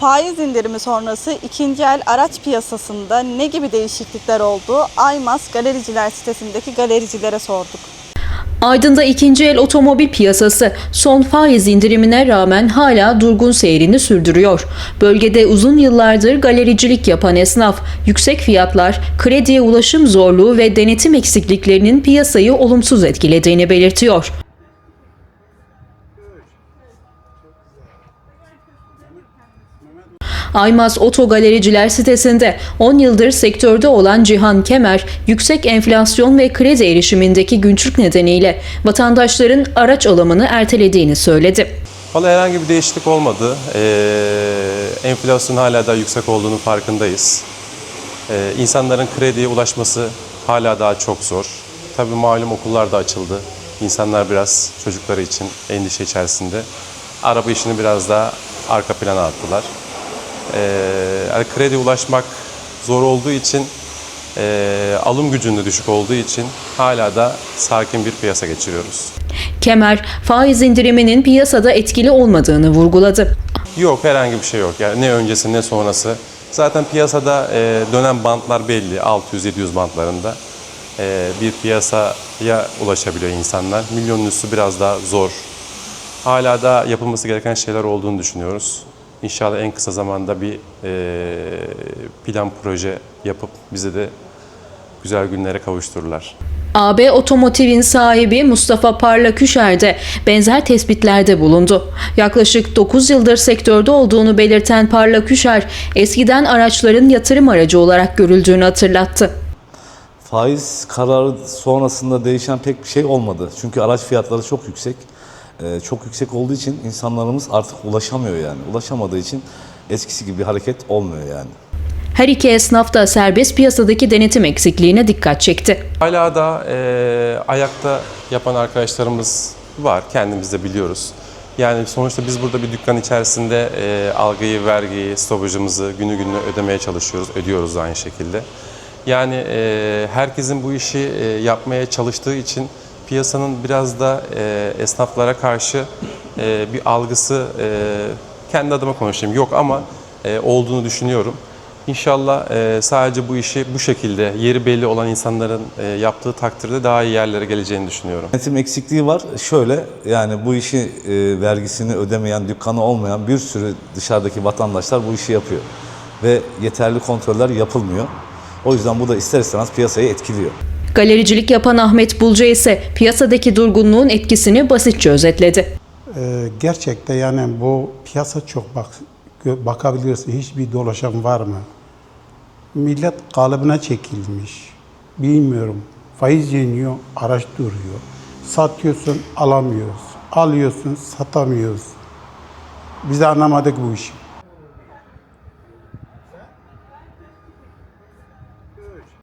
Faiz indirimi sonrası ikinci el araç piyasasında ne gibi değişiklikler oldu? Aymas Galericiler sitesindeki galericilere sorduk. Aydın'da ikinci el otomobil piyasası son faiz indirimine rağmen hala durgun seyrini sürdürüyor. Bölgede uzun yıllardır galericilik yapan esnaf, yüksek fiyatlar, krediye ulaşım zorluğu ve denetim eksikliklerinin piyasayı olumsuz etkilediğini belirtiyor. Aymaz Oto Galericiler sitesinde 10 yıldır sektörde olan Cihan Kemer, yüksek enflasyon ve kredi erişimindeki güçlük nedeniyle vatandaşların araç alımını ertelediğini söyledi. Valla herhangi bir değişiklik olmadı. Ee, enflasyon hala da yüksek olduğunu farkındayız. Ee, insanların krediye ulaşması hala daha çok zor. Tabii malum okullar da açıldı. İnsanlar biraz çocukları için endişe içerisinde. Araba işini biraz daha arka plana attılar. Ee, yani krediye ulaşmak zor olduğu için, e, alım gücünde düşük olduğu için hala da sakin bir piyasa geçiriyoruz. Kemer, faiz indiriminin piyasada etkili olmadığını vurguladı. Yok herhangi bir şey yok. Yani ne öncesi ne sonrası. Zaten piyasada e, dönen bantlar belli. 600-700 bantlarında e, bir piyasaya ulaşabiliyor insanlar. Milyonun üstü biraz daha zor. Hala da yapılması gereken şeyler olduğunu düşünüyoruz. İnşallah en kısa zamanda bir e, plan proje yapıp bize de güzel günlere kavuştururlar. AB Otomotiv'in sahibi Mustafa Parla Küşer de benzer tespitlerde bulundu. Yaklaşık 9 yıldır sektörde olduğunu belirten Parla Küşer, eskiden araçların yatırım aracı olarak görüldüğünü hatırlattı. Faiz kararı sonrasında değişen pek bir şey olmadı. Çünkü araç fiyatları çok yüksek. Ee, çok yüksek olduğu için insanlarımız artık ulaşamıyor yani. Ulaşamadığı için eskisi gibi bir hareket olmuyor yani. Her iki esnaf da serbest piyasadaki denetim eksikliğine dikkat çekti. Hala da e, ayakta yapan arkadaşlarımız var. Kendimiz de biliyoruz. Yani sonuçta biz burada bir dükkan içerisinde e, algıyı, vergiyi, stopajımızı günü gününe ödemeye çalışıyoruz. Ödüyoruz aynı şekilde. Yani e, herkesin bu işi e, yapmaya çalıştığı için piyasanın biraz da e, esnaflara karşı e, bir algısı, e, kendi adıma konuşayım yok ama e, olduğunu düşünüyorum. İnşallah e, sadece bu işi bu şekilde yeri belli olan insanların e, yaptığı takdirde daha iyi yerlere geleceğini düşünüyorum. Denetim eksikliği var. Şöyle yani bu işi e, vergisini ödemeyen, dükkanı olmayan bir sürü dışarıdaki vatandaşlar bu işi yapıyor. Ve yeterli kontroller yapılmıyor. O yüzden bu da ister istemez piyasayı etkiliyor. Galericilik yapan Ahmet Bulca ise piyasadaki durgunluğun etkisini basitçe özetledi. Ee, gerçekten yani bu piyasa çok bak bakabilirsin hiçbir dolaşan var mı? Millet kalıbına çekilmiş. Bilmiyorum. Faiz yeniyor, araç duruyor. Satıyorsun, alamıyoruz. Alıyorsun, satamıyoruz. Biz anlamadık bu işi.